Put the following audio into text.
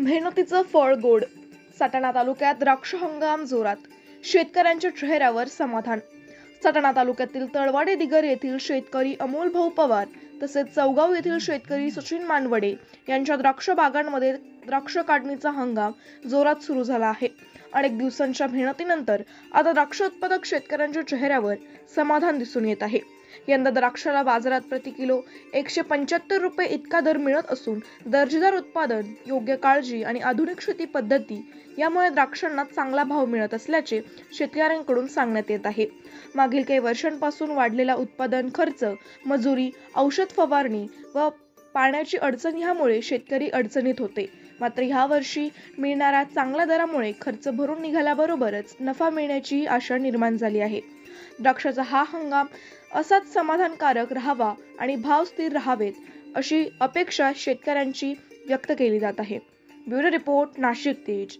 मेहनतीचं फळ गोड. सटाणा तालुक्यात द्राक्ष हंगाम जोरात. शेतकऱ्यांच्या चेहऱ्यावर समाधान. सटाणा तालुक्यातील तळवाडे दिगर येथील शेतकरी अमोल भाऊ पवार तसेच चौगाव येथील शेतकरी सचिन मानवडे यांच्या द्राक्ष बागांमध्ये द्राक्ष काढणीचा हंगाम जोरात सुरू झाला आहे. अनेक दिवसांच्या मेहनतीनंतर आता द्राक्ष उत्पादक शेतकऱ्यांच्या चेहऱ्यावर समाधान दिसून येत आहे. यंदा द्राक्षाला बाजारात प्रति किलो एकशे पंच्याहत्तर रुपये इतका दर मिळत असून दर्जेदार उत्पादन योग्य काळजी आणि आधुनिक शेती पद्धती यामुळे द्राक्षांना चांगला भाव मिळत असल्याचे शेतकऱ्यांकडून सांगण्यात येत आहे. मागील काही वर्षांपासून वाढलेला उत्पादन खर्च मजुरी औषध फवारणी व पाण्याची अडचण ह्यामुळे शेतकरी अडचणीत होते. मात्र ह्या वर्षी मिळणाऱ्या चांगल्या दरामुळे खर्च भरून निघाल्याबरोबरच नफा मिळण्याची आशा निर्माण झाली आहे. द्राक्षाचा हा हंगाम असाच समाधानकारक राहावा आणि भाव स्थिर राहावेत अशी अपेक्षा शेतकऱ्यांची व्यक्त केली जात आहे. ब्युरो रिपोर्ट नाशिक तेज.